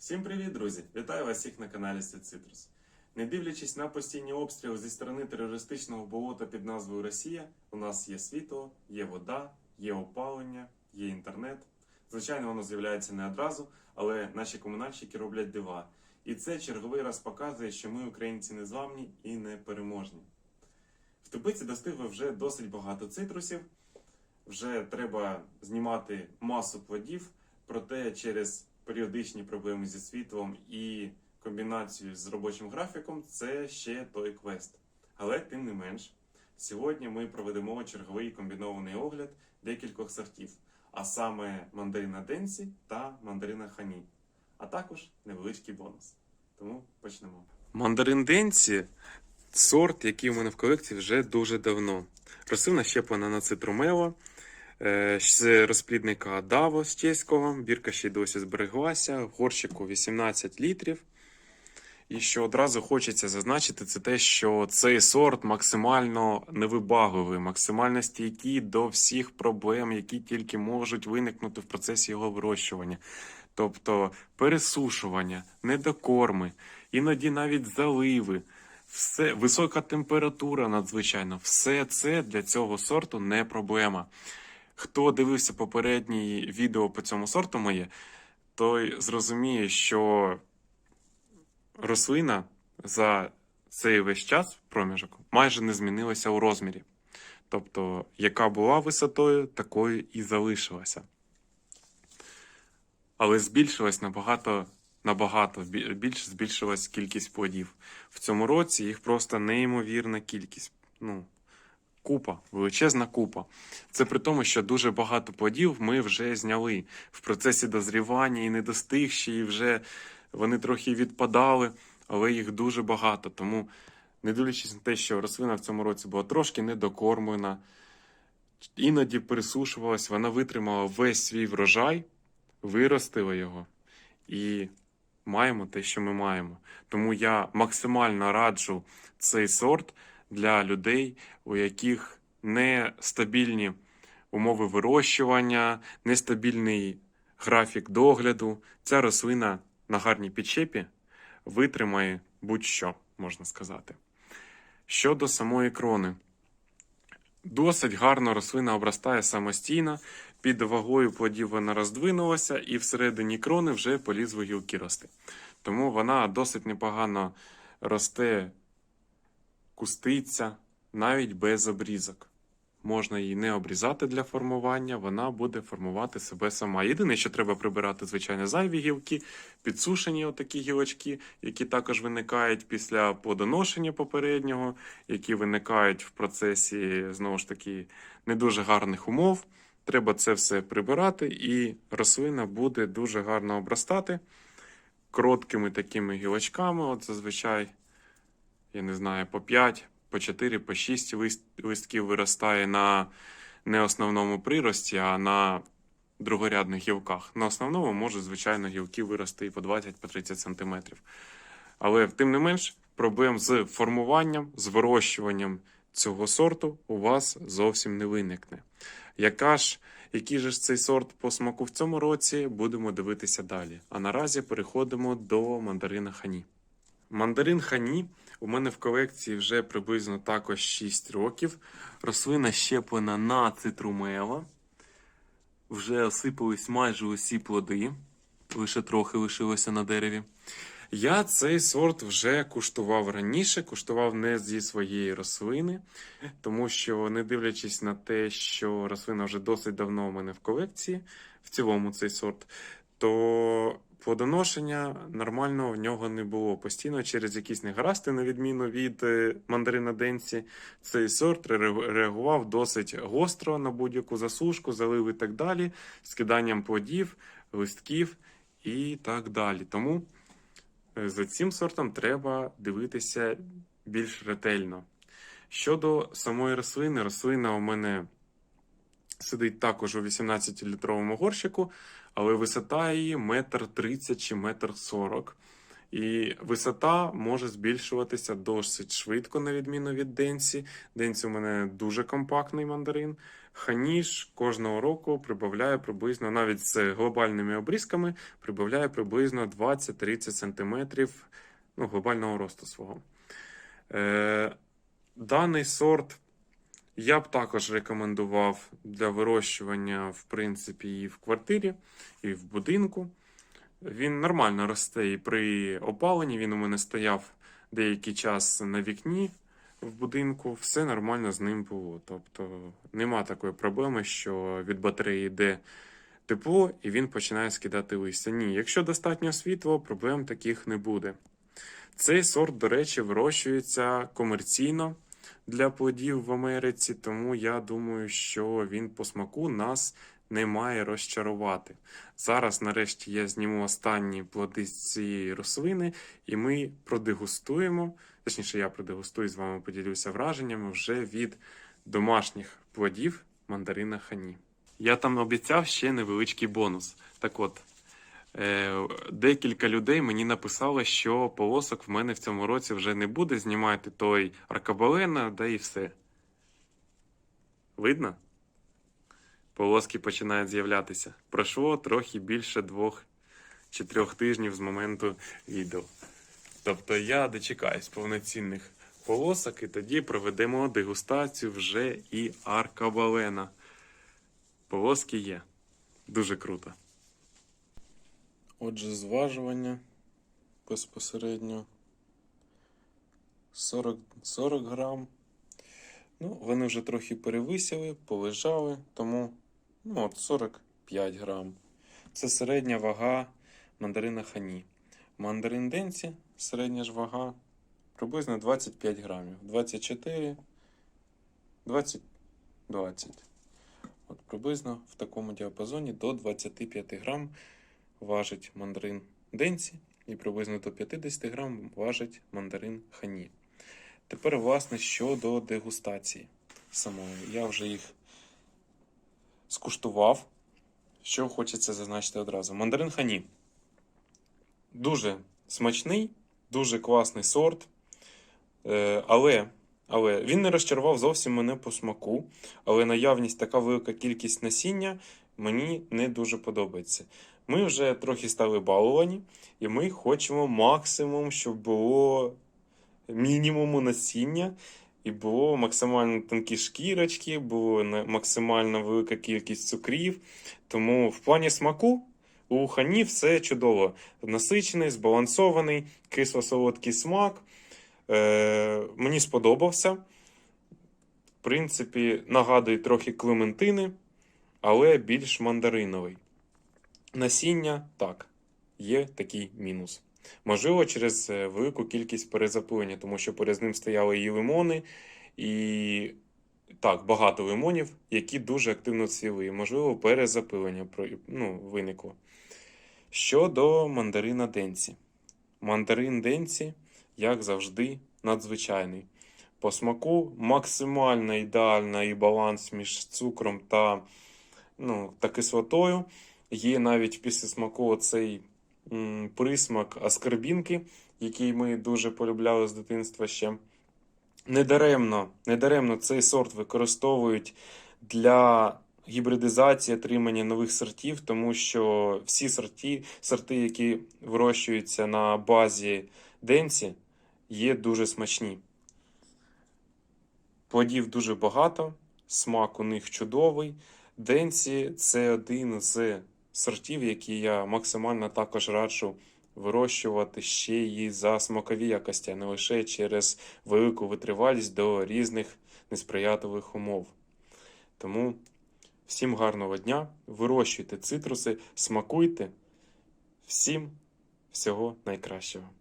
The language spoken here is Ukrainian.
Всім привіт, друзі! Вітаю вас всіх на каналі Світ Цитрус. Не дивлячись на постійні обстріли зі сторони терористичного болота під назвою Росія, у нас є світло, є вода, є опалення, є інтернет. Звичайно, воно з'являється не одразу, але наші комунальщики роблять дива. І це черговий раз показує, що ми, українці, незламні і непереможні. В теплиці достигло вже досить багато цитрусів. Вже треба знімати масу плодів, проте через періодичні проблеми зі світлом і комбінацію з робочим графіком це ще той квест. Але тим не менш, сьогодні ми проведемо черговий комбінований огляд декількох сортів, а саме мандарина Денсі та мандарина Хані, а також невеличкий бонус. Тому почнемо. Мандарин Денсі сорт, який у мене в колекції вже дуже давно. Рослина щеплена на цитрумело. Е, з розплідника Даво з чеського. Бірка ще й досі збереглася. В горщику 18 літрів. І що одразу хочеться зазначити, це те, що цей сорт максимально невибагливий, максимально стійкий до всіх проблем, які тільки можуть виникнути в процесі його вирощування. Тобто пересушування, недокорми, іноді навіть заливи, все, висока температура надзвичайно. Все це для цього сорту не проблема. Хто дивився попереднє відео по цьому сорту моє, той зрозуміє, що рослина за цей весь час проміжок майже не змінилася у розмірі. Тобто, яка була висотою, такою і залишилася. Але збільшилась набагато, набагато бі- більше збільшилась кількість плодів. В цьому році їх просто неймовірна кількість. Ну, купа, величезна купа. Це при тому, що дуже багато плодів ми вже зняли в процесі дозрівання і недостигші, і вже вони трохи відпадали, але їх дуже багато. Тому, не дивлячись на те, що рослина в цьому році була трошки недокормлена, іноді пересушувалась, вона витримала весь свій врожай, виростила його і маємо те, що ми маємо. Тому я максимально раджу цей сорт для людей, у яких нестабільні умови вирощування, нестабільний графік догляду. Ця рослина на гарній підщепі витримає будь-що, можна сказати. Щодо самої крони, досить гарно рослина обростає самостійно, під вагою плодів вона роздвинулася, і всередині крони вже полізли гілки рости. Тому вона досить непогано росте куститься навіть без обрізок. Можна її не обрізати для формування, вона буде формувати себе сама. Єдине, що треба прибирати, звичайно, зайві гілки, підсушені отакі гілочки, які також виникають після подоношення попереднього, які виникають в процесі знову ж таки не дуже гарних умов. Треба це все прибирати, і рослина буде дуже гарно обростати короткими такими гілочками. От зазвичай я не знаю, по 5, по 4, по 6 листків виростає на не основному прирості, а на другорядних гілках. На основному може, звичайно, гілки вирости і по 20 по 30 сантиметрів. Але тим не менш, проблем з формуванням, з вирощуванням цього сорту у вас зовсім не виникне. Яка ж, який же ж цей сорт по смаку в цьому році, будемо дивитися далі. А наразі переходимо до мандарина хані. Мандарин хані у мене в колекції вже приблизно також 6 років. Рослина щеплена на цитрумела. Вже осипались майже усі плоди, лише трохи лишилося на дереві. Я цей сорт вже куштував раніше, куштував не зі своєї рослини, тому що, не дивлячись на те, що рослина вже досить давно у мене в колекції, в цілому цей сорт, то плодоношення нормального в нього не було. Постійно через якісь негаразди, на відміну від е, мандарина Денсі, цей сорт реагував досить гостро на будь-яку засушку, залив і так далі, скиданням плодів, листків і так далі. Тому е, за цим сортом треба дивитися більш ретельно. Щодо самої рослини, рослина у мене сидить також у 18-літровому горщику, але висота її метр тридцять чи метр сорок. І висота може збільшуватися досить швидко, на відміну від Денсі. Денсі у мене дуже компактний мандарин. Ханіш кожного року прибавляє приблизно, навіть з глобальними обрізками, прибавляє приблизно 20-30 см ну, глобального росту свого. Е, даний сорт я б також рекомендував для вирощування, в принципі, і в квартирі, і в будинку. Він нормально росте і при опаленні. Він у мене стояв деякий час на вікні в будинку. Все нормально з ним було. Тобто нема такої проблеми, що від батареї йде тепло і він починає скидати листя. Ні, якщо достатньо світла, проблем таких не буде. Цей сорт, до речі, вирощується комерційно для плодів в Америці, тому я думаю, що він по смаку нас не має розчарувати. Зараз, нарешті, я зніму останні плоди з цієї рослини, і ми продегустуємо. Точніше, я продегустую з вами поділюся враженнями вже від домашніх плодів мандарина хані. Я там обіцяв ще невеличкий бонус. Так от, декілька людей мені написали, що полосок в мене в цьому році вже не буде. Знімайте той аркабалена, да і все. Видно? Полоски починають з'являтися. Пройшло трохи більше двох чи трьох тижнів з моменту відео. Тобто я дочекаюсь повноцінних полосок і тоді проведемо дегустацію вже і аркабалена. Полоски є. Дуже круто. Отже, зважування безпосередньо 40, 40 грам. Ну, вони вже трохи перевисіли, полежали, тому ну, от 45 грам. Це середня вага мандарина хані. Мандарин денці, середня ж вага приблизно 25 грамів. 24, 20, 20. От приблизно в такому діапазоні до 25 грам важить мандарин денці і приблизно до 50 грам важить мандарин хані. Тепер, власне, щодо дегустації самої. Я вже їх скуштував. Що хочеться зазначити одразу. Мандарин хані. Дуже смачний, дуже класний сорт. Е, але, але він не розчарував зовсім мене по смаку. Але наявність така велика кількість насіння мені не дуже подобається. Ми вже трохи стали баловані, і ми хочемо максимум, щоб було мінімуму насіння, і було максимально тонкі шкірочки, було максимально велика кількість цукрів. Тому в плані смаку у хані все чудово. Насичений, збалансований, кисло-солодкий смак. Е, мені сподобався. В принципі, нагадує трохи клементини, але більш мандариновий. Насіння так, є такий мінус. Можливо, через е, велику кількість перезапилення, тому що поряд з ним стояли і лимони, і так, багато лимонів, які дуже активно цвіли. І, можливо, перезапилення ну, виникло. Щодо мандарина Денці. Мандарин Денці, як завжди, надзвичайний. По смаку максимально ідеальний баланс між цукром та, ну, та кислотою. Є навіть після смаку оцей м, присмак аскорбінки, який ми дуже полюбляли з дитинства ще. Недаремно, недаремно цей сорт використовують для гібридизації отримання нових сортів, тому що всі сорти, сорти, які вирощуються на базі денці, є дуже смачні. Плодів дуже багато, смак у них чудовий. Денці це один з сортів, які я максимально також раджу вирощувати ще й за смакові якості, а не лише через велику витривалість до різних несприятливих умов. Тому всім гарного дня, вирощуйте цитруси, смакуйте. Всім всього найкращого.